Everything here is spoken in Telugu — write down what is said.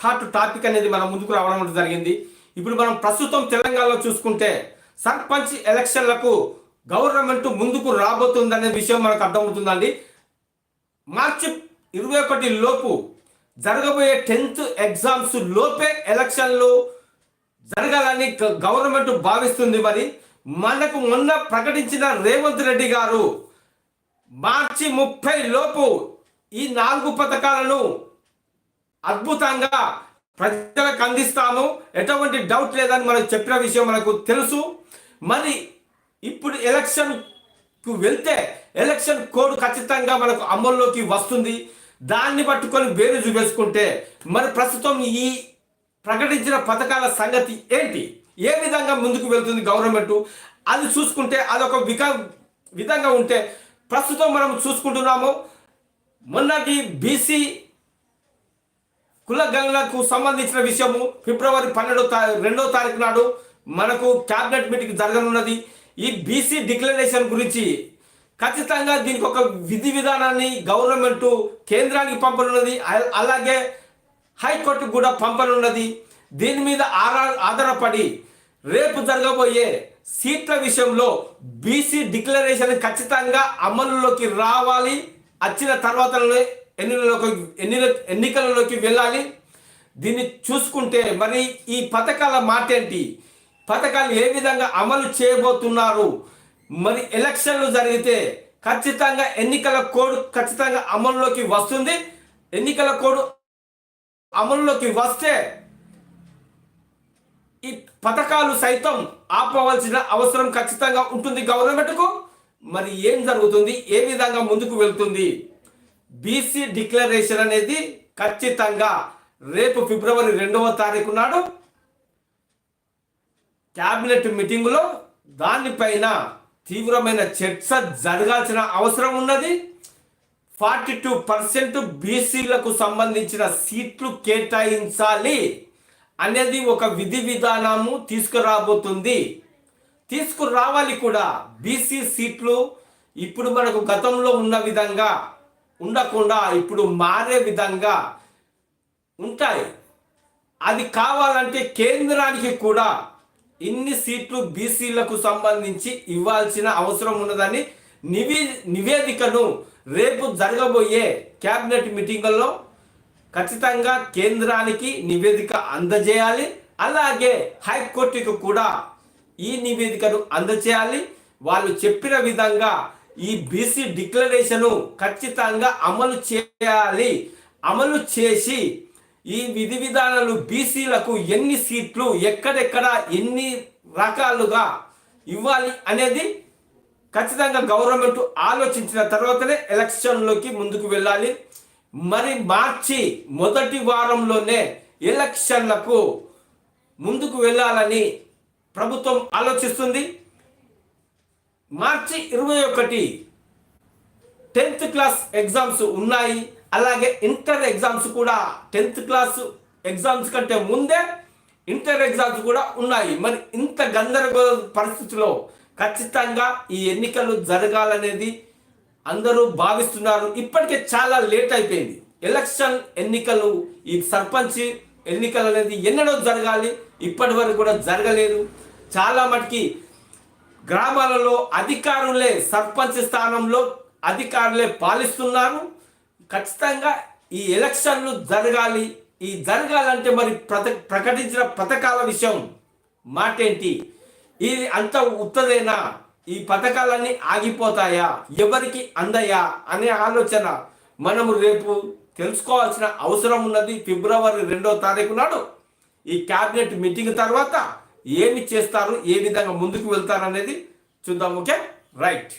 హాట్ టాపిక్ అనేది మనం ముందుకు రావడం జరిగింది. ఇప్పుడు మనం ప్రస్తుతం తెలంగాణలో చూసుకుంటే సర్పంచ్ ఎలక్షన్లకు గవర్నమెంట్ ముందుకు రాబోతుందనే విషయం మనకు అర్థమవుతుందండి. మార్చి ఇరవై ఒకటి లోపు జరగబోయే టెన్త్ ఎగ్జామ్స్ లోపే ఎలక్షన్లు జరగాలని గ- గవర్నమెంట్ భావిస్తుంది మరి. మనకు మొన్న ప్రకటించిన రేవంత్ రెడ్డి గారు మార్చి ముప్పై లోపు ఈ నాలుగు పథకాలను అద్భుతంగా ప్రజలకు అందిస్తాము. ఎటువంటి డౌట్ లేదని మనకు చెప్పిన విషయం మనకు తెలుసు. మరి ఇప్పుడు ఎలక్షన్కు వెళ్తే ఎలక్షన్ కోడ్ ఖచ్చితంగా మనకు అమల్లోకి వస్తుంది. దాన్ని పట్టుకొని వేరు చూపేసుకుంటే మరి ప్రస్తుతం ఈ ప్రకటించిన పథకాల సంగతి ఏంటి? ఏ విధంగా ముందుకు వెళ్తుంది గవర్నమెంట్? అది చూసుకుంటే అదొక విక విధంగా ఉంటే ప్రస్తుతం మనం చూసుకుంటున్నాము. మొన్నటి బీసీ కులగణలకు సంబంధించిన విషయము ఫిబ్రవరి పన్నెండో తారీ రెండో తారీఖు నాడు మనకు క్యాబినెట్ మీటింగ్ జరగనున్నది. ఈ బీసీ డిక్లరేషన్ గురించి ఖచ్చితంగా దీనికి ఒక విధి విధానాన్ని గవర్నమెంట్ కేంద్రానికి పంపనున్నది. అలాగే హైకోర్టుకు కూడా పంపనున్నది. దీని మీద ఆరా- ఆధారపడి రేపు జరగబోయే సీట్ల విషయంలో బీసీ డిక్లరేషన్ ఖచ్చితంగా అమలులోకి రావాలి. వచ్చిన తర్వాతనే ఎన్నికలలోకి ఎన్ని ఎన్నికలలోకి వెళ్ళాలి. దీన్ని చూసుకుంటే మరి ఈ పథకాల మాట ఏంటి పథకాలు ఏ విధంగా అమలు చేయబోతున్నారు? మరి ఎలక్షన్లు జరిగితే ఖచ్చితంగా ఎన్నికల కోడ్ ఖచ్చితంగా అమలులోకి వస్తుంది. ఎన్నికల కోడ్ అమలులోకి వస్తే ఈ పథకాలు సైతం ఆపవలసిన అవసరం ఖచ్చితంగా ఉంటుంది గవర్నమెంట్కు. మరి ఏం జరుగుతుంది? ఏ విధంగా ముందుకు వెళ్తుంది? బీసీ డిక్లరేషన్ అనేది ఖచ్చితంగా రేపు ఫిబ్రవరి రెండవ తారీఖు నాడు క్యాబినెట్ మీటింగులో దానిపైన తీవ్రమైన చర్చ జరగాల్సిన అవసరం ఉన్నది. ఫార్టీ టూ పర్సెంట్ బీసీలకు సంబంధించిన సీట్లు కేటాయించాలి అనేది ఒక విధి విధానము తీసుకురాబోతుంది. తీసుకురావాలి కూడా బీసీ సీట్లు ఇప్పుడు మనకు గతంలో ఉన్న విధంగా ఉండకుండా ఇప్పుడు మారే విధంగా ఉంటాయి. అది కావాలంటే కేంద్రానికి కూడా ఇన్ని సీట్లు బీసీలకు సంబంధించి ఇవ్వాల్సిన అవసరం ఉన్నదని నివే నివేదికను రేపు జరగబోయే క్యాబినెట్ మీటింగుల్లో ఖచ్చితంగా కేంద్రానికి నివేదిక అందజేయాలి. అలాగే హైకోర్టుకు కూడా ఈ నివేదికను అందజేయాలి. వాళ్ళు చెప్పిన విధంగా ఈ బీసీ డిక్లరేషను ఖచ్చితంగా అమలు చేయాలి. అమలు చేసి ఈ విధి విధానాలు బీసీలకు ఎన్ని సీట్లు ఎక్కడెక్కడ ఎన్ని రకాలుగా ఇవ్వాలి అనేది ఖచ్చితంగా గవర్నమెంట్ ఆలోచించిన తర్వాతనే ఎలక్షన్లోకి ముందుకు వెళ్ళాలి. మరి మార్చి మొదటి వారంలోనే ఎలక్షన్లకు ముందుకు వెళ్ళాలని ప్రభుత్వం ఆలోచిస్తుంది. మార్చి ఇరవై ఒకటి టెన్త్ క్లాస్ ఎగ్జామ్స్ ఉన్నాయి. అలాగే ఇంటర్ ఎగ్జామ్స్ కూడా టెన్త్ క్లాస్ ఎగ్జామ్స్ కంటే ముందే ఇంటర్ ఎగ్జామ్స్ కూడా ఉన్నాయి. మరి ఇంత గందరగోళ పరిస్థితిలో ఖచ్చితంగా ఈ ఎన్నికలు జరగాలనేది అందరూ భావిస్తున్నారు. ఇప్పటికే చాలా లేట్ అయిపోయింది. ఎలక్షన్ ఎన్నికలు ఈ సర్పంచ్ ఎన్నికలు అనేది ఎన్నడో జరగాలి ఇప్పటి వరకు కూడా జరగలేదు. చాలా మటుకి గ్రామాలలో అధికారులే సర్పంచ్ స్థానంలో అధికారులే పాలిస్తున్నారు. ఖచ్చితంగా ఈ ఎలక్షన్లు జరగాలి. ఈ జరగాలంటే మరి ప్రత ప్రకటించిన పథకాల విషయం మాటేంటి? ఇది అంత ఉత్తదేనా? ఈ పథకాలన్నీ ఆగిపోతాయా? ఎవరికి అందయా? అనే ఆలోచన మనము రేపు తెలుసుకోవాల్సిన అవసరం ఉన్నది ఫిబ్రవరి రెండో తారీఖు నాడు. ఈ క్యాబినెట్ మీటింగ్ తర్వాత ఏమి చేస్తారు ఏ విధంగా ముందుకు వెళ్తారు అనేది చూద్దాం ఓకే? రైట్.